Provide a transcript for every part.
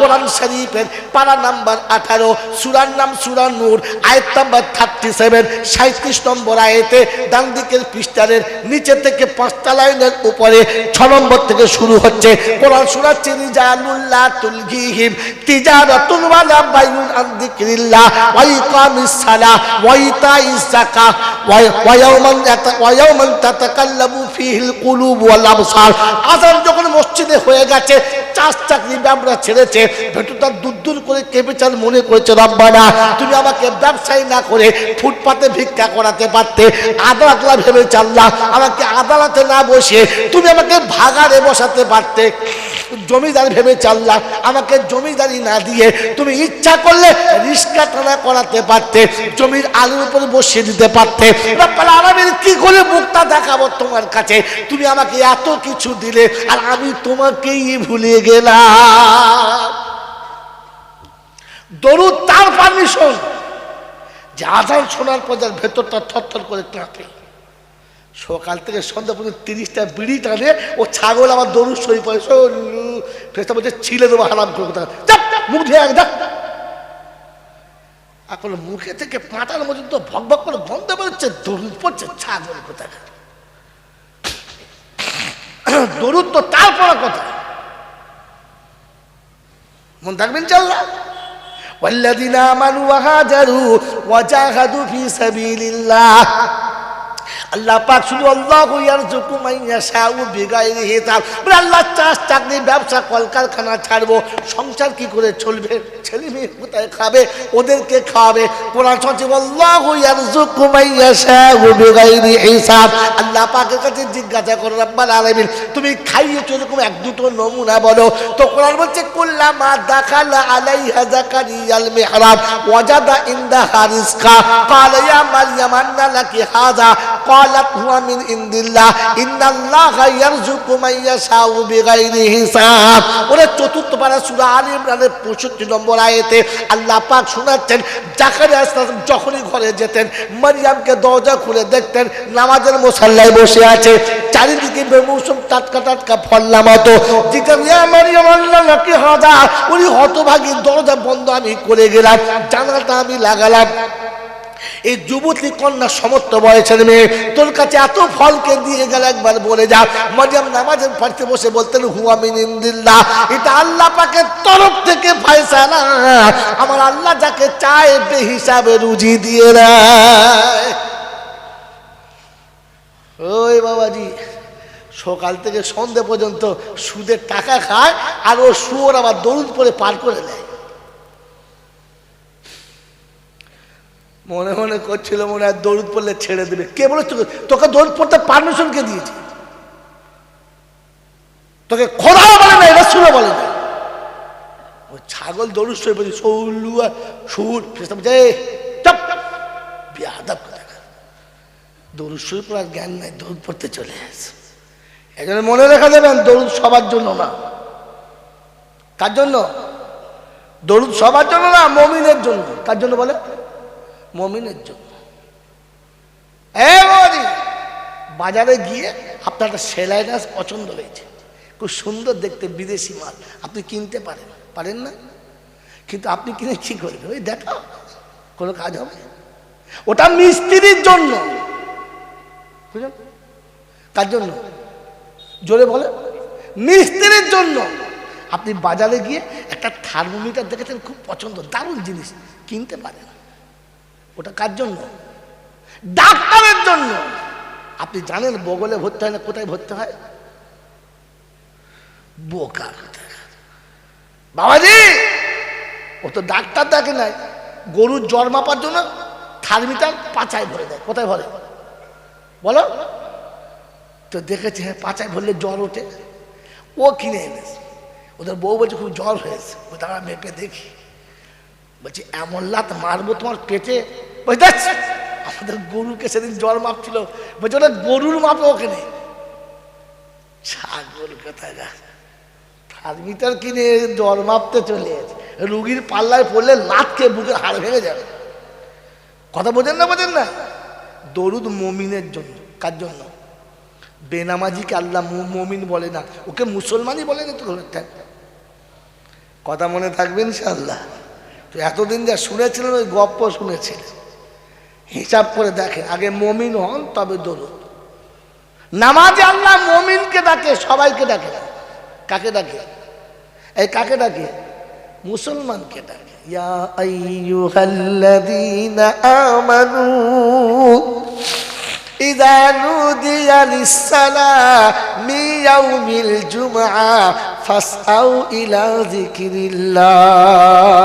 কোরআন শরীফের পারা নাম্বার আঠারো, সুরার নাম সুরা নূর, আয়াত নাম্বার থার্টি সেভেন সাঁত্রিশ নম্বর আয়েতে ডান দিকের পৃষ্ঠারের নিচে থেকে পাঁচটা লাইনের উপরে ছ নম্বর থেকে শুরু হচ্ছে, কোরআন সুরা চিনি জানুল্লাহ তুলগিহিম তিজারাতুল ওয়ালা বাইনুন আন যিকরিল্লাহ, ওয়া ইকামিস সালাহ ওয়া ইয়াউমান তাতাকাল্লামু ফীহিল কুলুব ওয়াল আবসার। আযান যখন মসজিদে হয়ে গেছে চাষ চাকরি ব্যবসা ছেড়েছে ভেটুটা দূর দূর করে কেঁপেচার মনে করেছে, রব্বানা, তুমি আমাকে ব্যবসায়ী না করে ফুটপাতে ভিক্ষা করাতে পারতে। আদালত ভেবে চাল্লা আমাকে আদালতে না বসে তুমি আমাকে ভাগারে বসাতে পারতে। জমিদার ভেবে চাল্লা, আমাকে জমিদারি না দিয়ে তুমি ইচ্ছা করলে রিস্কা টানা করাতে পারতে, জমির আলুর উপরে বসিয়ে দিতে পারতে। রব্বাল কি করে মুক্তা দেখাবো তোমার কাছে? তুমি আমাকে এত কিছু দিলে আর আমি তোমাকেই ভুলে গেলাম। দরুদ তার পারমিশন যে আজান শোনার পর যার ভেতরটা থরথর করে কাঁপে। সকাল থেকে সন্ধ্যা পর্যন্ত তিরিশটা বিড়ি টানে ও ছাগল আমার দরুদ সই পড়ে সল্লু ফেসটা বলছে ছিলে দেবো হারাম করে কোথাও যাক, মুখ ধুয়ে আগে যাক এখন মুখে থেকে পাটার মধ্যে তো ভক ভক করে গন্ধ বেরোচ্ছে দরুদ পড়ছে ছাগল কোথায় দরুদ তো তার পড়া কথা মন থাকবেন চাল্লা والذين آمنوا وهاجروا وجاهدوا في سبيل الله আল্লাহ পাক শুধু আল্লাহ কইয়ার জুকু মাইয়া সাউ বিগাই রেখে তার বলে আল্লাহ চাষ চাকরি, ব্যবসা, কলকারখানা ছাড়বো। সংসার কি করে চলবে? ছেলে মেয়ে কোথায় খাবে? ওদেরকে খাওয়াবে। কোরআন সচি আল্লাহ কইয়ার জুকু মাইয়া সাহু বিগাই রেখে আল্লাহ পাকের কাছে জিজ্ঞাসা করো, রব্বাল আলামিন, তুমি খাইয়ে চলে কোন এক দুটো নমুনা বলো? তো কোরআন বলছে কুল্লা মা দাখালা আলাইহা হাজাকারিয়াল মিহরাব, ওয়াজাদা ইনদা হারিসকা ক্বালা ইয়া মারইয়াম আন্না লাকি হাযা। قالت هو من عند الله إن الله يرزق من يشاء بغير حساب ওরে চতুর্থ পারা সূরা আলী ইমরানের 65 নম্বর আয়াতে আল্লাহ পাক শোনাচ্ছেন জাকারিয়া আলাইহিস যখনই ঘরে যেতেন মারিয়ামকে দরজা খুলে দেখতেন নামাজের মুসাল্লায় বসে আছে চারিদিকে বেমৌসুম টাটকা টাটকা ফল নামাতো জিজ্ঞাসা ইয়া মারিয়াম আল্লাহ নাকি হাদা উনি হতভাগী দরজা বন্ধ আমি করে গেলাম জানালাটা আমি লাগালাম এই যুবতী কন্যা সমর্থ বয়সের মেয়ে, তোর কাছে এত ফলকে দিয়ে গেল একবার বলে যা। মারিয়াম নামাজের পাশে বসে বলতেন, হুয়া এটা আল্লাহ পাকের তরফ থেকে ফয়সালা। আমার আল্লাহ যাকে চায় বে হিসাবে রুজি দিয়ে দেয়। ওই বাবাজি, সকাল থেকে সন্ধে পর্যন্ত সুদের টাকা খায় আর ও সুয়োর আবার দরুদ পরে পার করে দেয়। মনে মনে করছিল মনে হয় দৌড় পড়লে ছেড়ে দেবে। কে বলে তোকে? তোকে দৌড় পড়তে পারমিশন কে দিয়েছে? তোকে খোদাও বলে না এটা শুনে বলে না ও ছাগল দৌড় শুয়ে পড়ি সৌলু আর সুর যে চপ! দৌড় শুয়ে পড়ার জ্ঞান নাই দৌড় পড়তে চলে আসে এই মনে রেখা দেবেন দৌড় সবার জন্য না। কার জন্য? দৌড় সবার জন্য না, মমিনের জন্য। কার জন্য বলে? মমিনের জন্য। বাজারে গিয়ে আপনার একটা সেলাই গাছ পছন্দ হয়েছে। খুব সুন্দর দেখতে, বিদেশি মাল। আপনি কিনতে পারেন পারেন না? কিন্তু আপনি কিনে কি করবেন? ওই দেখো, কোনো কাজ হবে? ওটা মিস্ত্রির জন্য। বুঝলেন? তার জন্য? জোরে বলে। মিস্ত্রির জন্য। আপনি বাজারে গিয়ে একটা থার্মোমিটার দেখেছেন? খুব পছন্দ, দারুণ জিনিস। কিনতে পারেন। ওটা কার জন্য? ডাক্তারের জন্য। আপনি জানেন বগলে ভর্তি হয় না, কোথায় ভর্তি হয়? বোকা। বাবাজি, ও তো ডাক্তার দেখে নাই। গরুর জ্বর মাপার জন্য থার্মিটার পাচায় ভরে দেয়। কোথায় ভরে? বলো। তো দেখেছে হ্যাঁ পাচায় ভরলে জ্বর ওঠে। ও কিনে এনেছে। ওদের বউ বলছে, খুব জ্বর হয়েছে। ও দাঁড়া, মেপে দেখি। বলছি, এমন লাত মারবো তোমার পেটে আমাদের গরুকে সেদিন জ্বর মাপছিল। বলছে গরুর মাপে ওখানে। ছাগল কোথায় গা? থার্মিটার কিনে জ্বর মাপতে চলে রুগীর পাল্লায় পড়লে লাতকে বুকে হাড় ভেঙে যাবে। কথা বোঝেন না বোঝেন না? দরুদ মমিনের জন্য, কার জন্য? বেনামাজিকে আল্লাহ মমিন বলে না, ওকে মুসলমানই বলে না তো? কথা মনে থাকবে ইনশাল্লাহ তো এতদিন যা শুনেছিলেন, ওই গপ্প শুনেছিলেন। হিসাব করে দেখে, আগে মমিন হন, তবে দরুদ। নামাজে আল্লাহ মমিনকে ডাকে, সবাইকে ডাকে। কাকে ডাকে? এই কাকে ডাকে? মুসলমানকে ডাকে। ইয়া আইয়ুহাল্লাযীনা আমানু إذا نودي للصلاة من يوم الجمعة فاسعوا إلى ذكر الله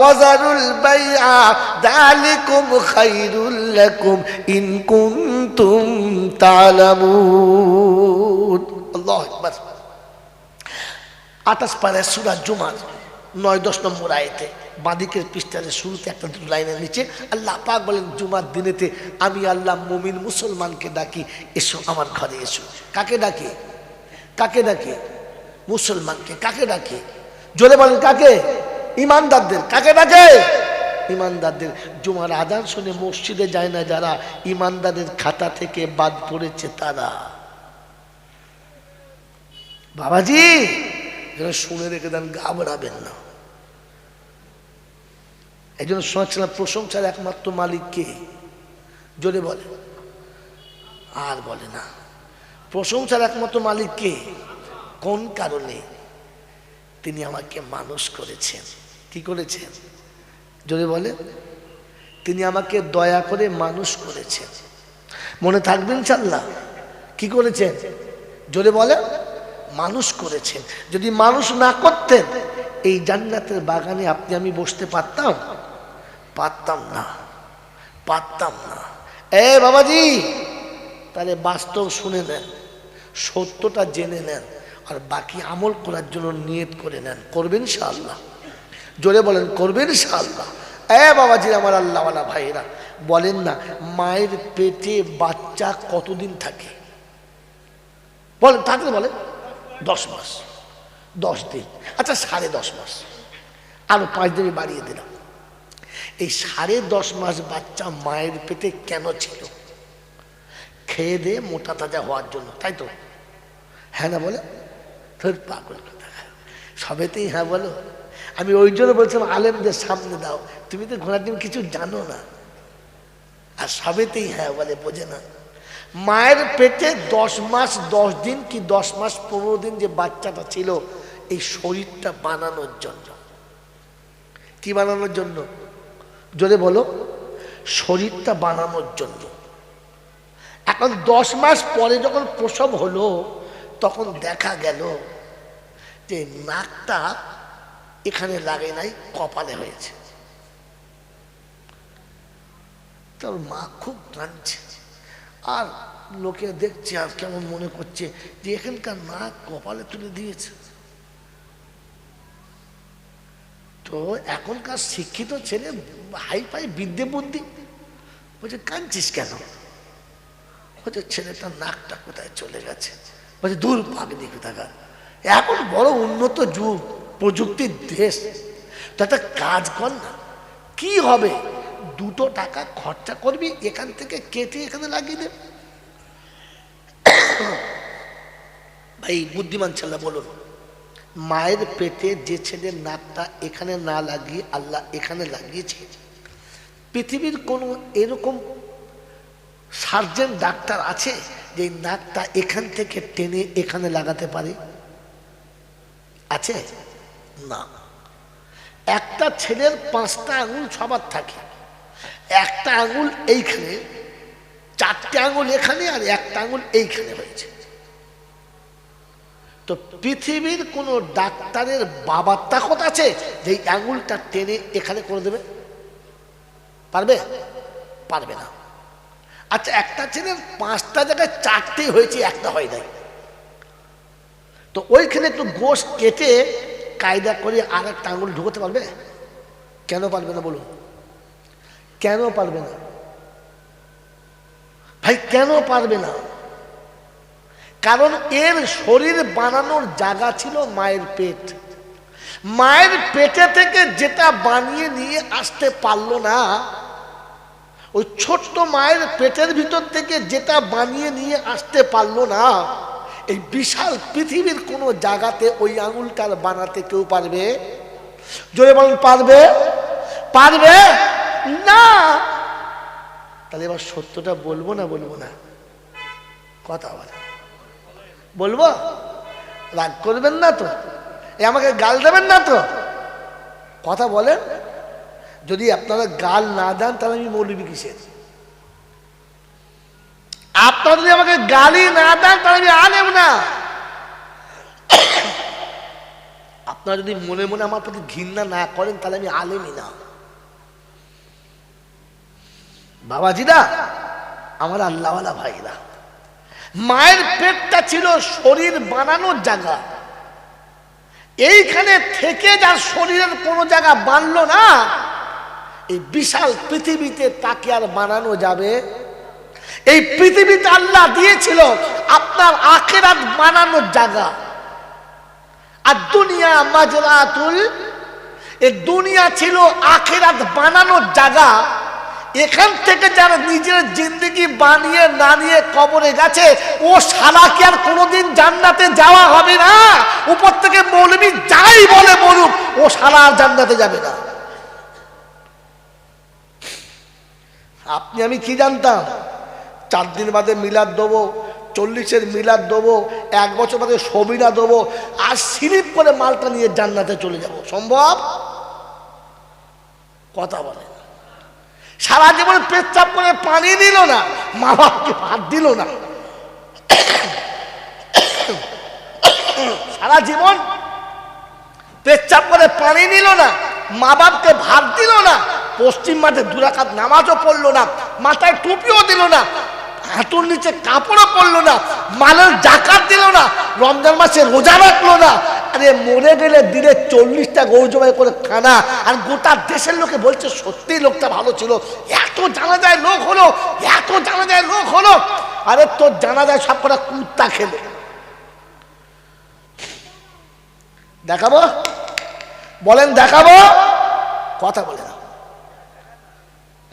وذروا البيع ذلكم خير لكم إن كنتم تعلمون الله أكبر আঠাশ পারে সুরা জুমার নয় দশ নম্বর আয়তে বাঁদিকের পৃষ্ঠারে শুরুতে একটা দুটো লাইনের নিচে আল্লাহ পাক বলেন, জুমার দিনেতে আমি আল্লাহ মুমিন মুসলমানকে ডাকি, এসো আমার ঘরে এসো। কাকে ডাকে? কাকে ডাকে? মুসলমানকে। কাকে ডাকে? জোরে বলেন, কাকে? ইমানদারদের। কাকে ডাকে? ইমানদারদের। জুমার আদান শুনে মসজিদে যায় না যারা, ইমানদারের খাতা থেকে বাদ পড়েছে তারা। বাবাজি শুনে রেখে দেন, ঘাবড়াবেন না। এই জন্য শোনাচ্ছিলাম প্রশংসার একমাত্র মালিক কে? জোরে বলে। আর বলে না। প্রশংসার একমাত্র মালিক কে? কোন কারণে? তিনি আমাকে মানুষ করেছেন। কি করেছেন? জোরে বলে। তিনি আমাকে দয়া করে মানুষ করেছেন। মনে থাকবেন চাল্লা কি করেছেন? জোরে বলে। মানুষ করেছেন। যদি মানুষ না করতেন, এই জান্নাতের বাগানে আপনি আমি বসতে পারতাম? পারতাম না পারতাম না। এ বাবাজি, তাহলে বাস্তব শুনে নেন, সত্যটা জেনে নেন, আর বাকি আমল করার জন্য নিয়ত করে নেন। করবেন আল্লাহ জোরে বলেন করবেন আল্লাহ এ বাবাজি, আমার আল্লাহওয়ালা ভাইরা বলেন না, মায়ের পেটে বাচ্চা কতদিন থাকে? বলেন, থাকলে বলেন, দশ মাস, দশ দিন। আচ্ছা সাড়ে দশ মাস। আরও পাঁচ দিন বাড়িয়ে দিলাম। এই সাড়ে দশ মাস বাচ্চা মায়ের পেটে কেন ছিল? খেয়ে দিয়ে মোটা তাজা হওয়ার জন্য, তাই তো? হ্যাঁ না বলে? তোর পাগল সবেতেই হ্যাঁ বলো। আমি ওই জন্য বলছিলাম, আলেমদের সামনে দাও। তুমি তো ঘোড়ার ডিম কিছু জানো না। আর সবেতেই হ্যাঁ বলে, বোঝে না। মায়ের পেটে দশ মাস, দশ দিন কি দশ মাস পনেরো দিন যে বাচ্চাটা ছিল, এই শরীরটা বানানোর জন্য। কি বানানোর জন্য? জোরে বলো, শরীরটা বানানোর জন্য। এখন দশ মাস পরে যখন প্রসব হলো, তখন দেখা গেল যে নাকটা এখানে লাগে নাই, কপালে হয়েছে। তোর মা খুব কাঁদছে। আর লোকে দেখছে আর কেমন মনে করছে যে এখানকার নাক কপালে তুলে দিয়েছে। তো এখনকার শিক্ষিত ছেলে হাই ফাই বিদ্যে বুদ্ধি বলছে, কাঁদছিস কেন? বলছে, ছেলেটার নাকটা কোথায় চলে গেছে? বলছে, দূর পাগনি কোথাকার? এখন বড় উন্নত যুগ, প্রযুক্তির দেশ। তো একটা কাজ কর না। কি হবে? দুটো টাকা খরচা করবি, এখান থেকে কেটে এখানে লাগিয়ে দেবে ভাই, বুদ্ধিমান ছেলে, বলুন। মায়ের পেটে যে ছেলের নাকটা এখানে না লাগিয়ে আল্লাহ এখানে লাগিয়েছে। পৃথিবীর কোনো এরকম সার্জেন ডাক্তার আছে যে নাকটা এখান থেকে টেনে এখানে লাগাতে পারে? আছে? না। একটা ছেলের পাঁচটা আঙুল সবার থাকে। একটা আঙুল এইখানে, চারটে আঙুল এখানে আর একটা আঙুল এইখানে হয়েছে। তো পৃথিবীর কোন ডাক্তারের বাবার তাকত আছে যে আঙুলটা টেনে এখানে করে দেবে? পারবে? পারবে না। আচ্ছা একটা ছেলের পাঁচটা জায়গায় চারটেই হয়েছে, একটা হয় নাই। তো ওইখানে একটু গোশ কেটে কায়দা করে আর একটা আঙুল ঢুকতে পারবে? কেন পারবে না বলুন? কেন পারবে না? ভাই, কেন পারবে না? কারণ এর শরীর বানানোর জায়গা ছিল মায়ের পেট। মায়ের পেটে থেকে যেটা বানিয়ে নিয়ে আসতে পারল না, ওই ছোট্ট মায়ের পেটের ভিতর থেকে যেটা বানিয়ে নিয়ে আসতে পারল না, এই বিশাল পৃথিবীর কোনো জায়গাতে ওই আঙুলটার বানাতে কেউ পারবে? জোরে বলেন, পারবে? পারবে? না! তাহলে এবার সত্যটা বলব না বলব না? কথা বলে। বলব? রাগ করবেন না তো। এ আমাকে গাল দেবেন না তো। কথা বলেন। যদি আপনারা গাল না দেন, তাহলে আমি মৌলবি কিসের? আপনারা যদি আমাকে গালি না দেন, তাহলে আমি আলেম না। আপনারা যদি মনে মনে আমার প্রতি ঘৃণা না করেন, তাহলে আমি আলেমই না। বাবাজিরা আমার আল্লাহওয়ালা ভাইরা। মায়ের পেটটা ছিল শরীর বানানোর জায়গা। এইখানে থেকে যার শরীরের কোনো জায়গা বানলো না, এই বিশাল পৃথিবীতে তাকে আর বানানো যাবে। এই পৃথিবীতে আল্লাহ দিয়েছিল আপনার আখেরাত বানানোর জায়গা। আর দুনিয়া মাজরাতুল, এই দুনিয়া ছিল আখেরাত বানানোর জায়গা। এখান থেকে যারা নিজের জিন্দগি বানিয়ে না নিয়ে কবরে গেছে, ও সারা কি আর কোনোদিন জান্নাতে যাওয়া হবে না। উপর থেকে মৌলবি যাই বলে বলুক, ও সারা আর জান্নাতে যাবে না। আপনি, আমি কি জানতাম? চার দিন বাদে মিলাদ দেবো, চল্লিশের মিলাদ দেবো, এক বছর বাদে সবিনা দেবো, আর স্লিপ করে মালটা নিয়ে জান্নাতে চলে যাব। সম্ভব? কথা বলে। সারা জীবন পেচ্ছাপ করে পানি দিল না মা বাপকে ভাত দিল না। সারা জীবন পেচ্ছাপ করে পানি নিল না মা বাপকে ভাত দিল না, পশ্চিম মাঠে দুরাকাত নামাজও পড়ল না, মাথায় টুপিও দিল না, হাঁটুর নিচে কাপড়ও পরলো না, মালের জাকাত দিল না, রমজান মাসে রোজা রাখল না আরে মরে গেলে দিনে চল্লিশটা গরু জবাই করে খানা আর গোটা দেশের লোকে বলছে সত্যি লোকটা ভালো ছিল। এত জানা যায় লোক হলো, এত জানা যায় লোক হলো। আরে তোর জানা যায় সব কটা কুত্তা খেলে। দেখাবো? বলেন, দেখাবো? কথা বলে না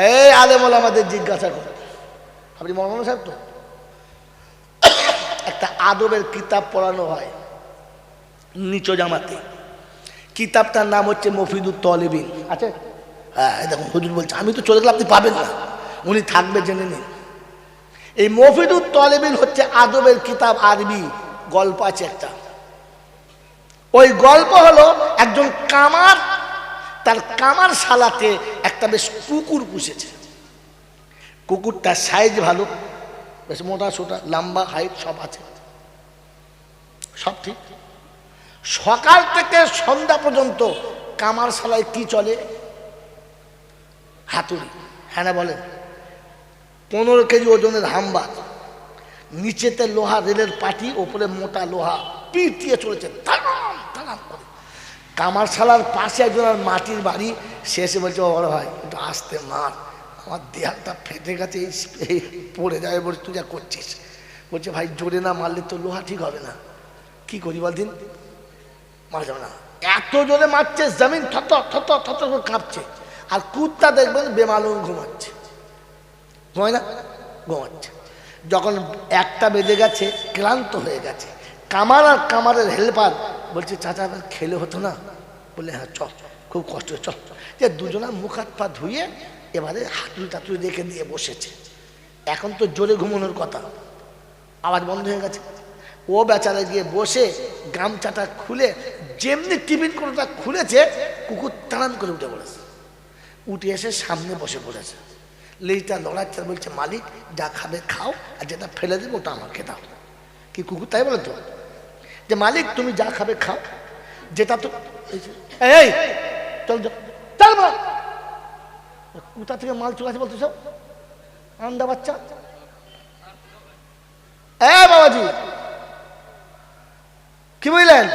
এই বলে আমাদের জিজ্ঞাসা করে। আপনি মৌলানা সাহেব তো? একটা আদবের কিতাব পড়ানো হয়। নিচো জামাতে। কিতাবটার নাম হচ্ছে মফিদুর তলেবিন। আছে হ্যাঁ দেখুন হুজুর বলছে আমি তো চলে গেলে আপনি পাবেন না। উনি থাকবে জেনে নিন। এই মফিদুর তলেবিন হচ্ছে আদবের কিতাব আরবি গল্প আছে একটা। ওই গল্প হলো একজন কামার তার কামার শালাতে একটা বেশ কুকুর পুষেছে। কুকুরটার সাইজ ভালো বেশ মোটা সোটা লম্বা হাইট সব আছে। সব ঠিক। সকাল থেকে সন্ধ্যা পর্যন্ত কামার শালায় কি চলে? হাতুড়ি। হ্যাঁ বলেন পনেরো কেজি ওজনের হাম্বা নিচেতে লোহা রেলের পাটি, ওপরে মোটা লোহা। পিটিয়ে চলেছে। কামার শালার পাশে একজন আর মাটির বাড়ি। সে এসে বলছে বড় ভাই, একটু আসতে মার। আমার দেহালটা ফেটে গেছে পড়ে যাবে বলে তুই যা করছিস। বলছে, ভাই, জোরে না মারলে তো লোহা ঠিক হবে না। কি করি বলদিন মারা যাবে না। এত জোরে মারছে, জমিন থত থত থত কাঁপছে। আর কুত্তা দেখবেন বেমালুম ঘুমাচ্ছে। ঘুমায় না? ঘুমাচ্ছে। যখন একটা বেজে গেছে, ক্লান্ত হয়ে গেছে। কামার আর কামারের হেল্পার বলছে, চাচা, আবার খেলে হতো না? বলে হ্যাঁ চল, খুব কষ্ট, চল। যে দুজনা মুখ হাত পা ধুয়ে এবারে হাতুড়ি টাতুড়ি রেখে দিয়ে বসেছে। এখন তো জোরে ঘুমানোর কথা। আওয়াজ বন্ধ হয়ে গেছে। ও বেচারা গিয়ে বসে গামছাটা খুলে যেমনি টিফিন কোনোটা খুলেছে, কুকুর তাড়ান করে উঠে পড়েছে। উঠে এসে সামনে বসে পড়েছে। লেজটা লড়াচ্ছে বলছে, মালিক, যা খাবে খাও, আর যেটা ফেলে দেবো ওটা আমাকে দাও। কি কুকুর তাই বলে তো যে, মালিক, তুমি যা খাবে খাও, যেটা তো এই চল চল কোথা থেকে মাল চলে আসে বলতো সব? আন্ডা বাচ্চা? এ বাবাজি, কি বুঝলেন